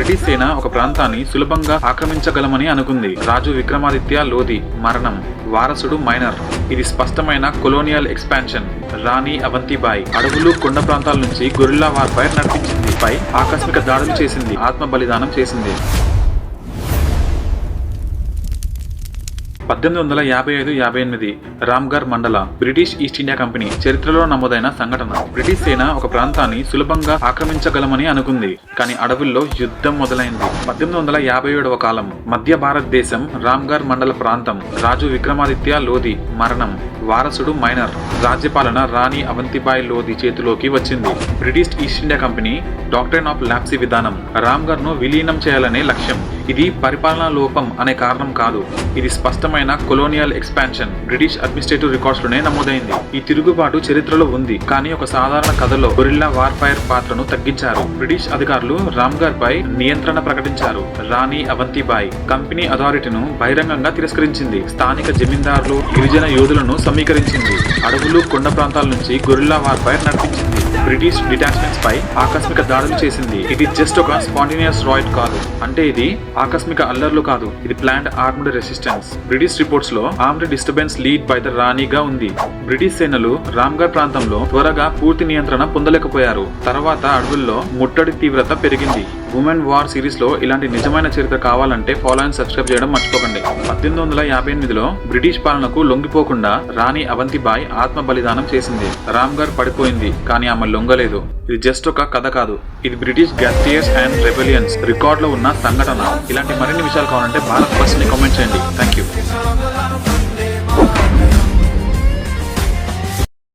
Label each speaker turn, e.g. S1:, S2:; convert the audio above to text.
S1: British సేన ఒక ప్రాంతాన్ని సులభంగా ఆక్రమించగలమని అనుకుంది. రాజు విక్రమాదిత్య లోధి మరణం. వారసుడు మైనర్. ఇది స్పష్టమైన కొలోనియల్ ఎక్స్పాన్షన్. రాణి అవంతిబాయి అడవులు కొండ ప్రాంతాల నుంచి గొరిల్లా వార్ఫైర్ నడిపించింది. పై ఆకస్మిక దాడులు చేసింది. ఆత్మ బలిదానం చేసింది. పద్దెనిమిది వందల యాభై ఐదు యాభై ఎనిమిది రామ్గర్ మండల బ్రిటిష్ ఈస్ట్ ఇండియా కంపెనీ చరిత్రలో నమోదైన సంఘటన. బ్రిటిష్ సేన ఒక ప్రాంతాన్ని సులభంగా ఆక్రమించగలమని అనుకుంది కానీ అడవుల్లో యుద్ధం మొదలైంది. పద్దెనిమిది వందల యాభై ఏడవ కాలం మధ్య భారతదేశం రామ్గర్ మండల ప్రాంతం రాజు విక్రమాదిత్య లోధి మరణం వారసుడు మైనర్ రాజ్యపాలన రాణి అవంతిబాయ్ లోధి చేతిలోకి వచ్చింది. British East India Company doctrine of lapse విధానం రామ్గర్ను విలీనం చేయాలనే లక్ష్యం. ఇది పరిపాలనా లోపం అనే కారణం కాదు. ఇది స్పష్టమైన కొలోనియల్ ఎక్స్పాన్షన్. బ్రిటిష్ అడ్మినిస్ట్రేటివ్ రికార్డ్స్లోనే నమోదైంది. ఈ తిరుగుబాటు చరిత్రలో ఉంది కానీ ఒక సాధారణ కథలో గొరిల్లా వార్ఫైర్ పాత్రను తగ్గించారు. బ్రిటిష్ అధికారులు రామ్గర్ పై నియంత్రణ ప్రకటించారు. రాణి అవంతిబాయ్ కంపెనీ అథారిటీను బహిరంగంగా తిరస్కరించింది. స్థానిక జమీందారులు గిరిజన యోధులను సమీకరించింది. అడవులు కొండ ప్రాంతాల నుంచి గొరిల్లా వార్ఫైర్ నడిపించింది. బ్రిటిష్ డిటాచ్మెంట్స్ పై ఆకస్మిక దాడులు చేసింది. ఇది జస్ట్ ఒక స్పాంటినియస్ రాయిడ్ కాదు. అంటే ఇది ఆకస్మిక అల్లర్లు కాదు. ఇది planned armed resistance British రిపోర్ట్స్లో armed disturbance led by the రాణిగా ఉంది. బ్రిటిష్ సేనలు రామ్గర్ ప్రాంతంలో త్వరగా పూర్తి నియంత్రణ పొందలేకపోయారు. తర్వాత అడవుల్లో ముట్టడి తీవ్రత పెరిగింది. ఉమెన్ వార్ సిరీస్లో ఇలాంటి నిజమైన చరిత్ర కావాలంటే ఫాలో అండ్ సబ్స్క్రైబ్ చేయడం మర్చిపోకండి. పద్దెనిమిది వందల యాభై ఎనిమిదిలో బ్రిటిష్ పాలనకు లొంగిపోకుండా రాణి అవంతిబాయ్ ఆత్మ బలిదానం చేసింది. రామ్గర్ పడిపోయింది. కానీ ఆమె లొంగలేదు ఇది జస్ట్ ఒక కథ కాదు. ఇది బ్రిటిష్ గ్యాస్టియర్స్ అండ్ రెబెలియన్స్ రికార్డ్లో ఉన్న సంఘటన. ఇలాంటి మరిన్ని విషయాలు కావాలంటే భారత్ ఫస్ట్ని కామెంట్ చేయండి. Thank you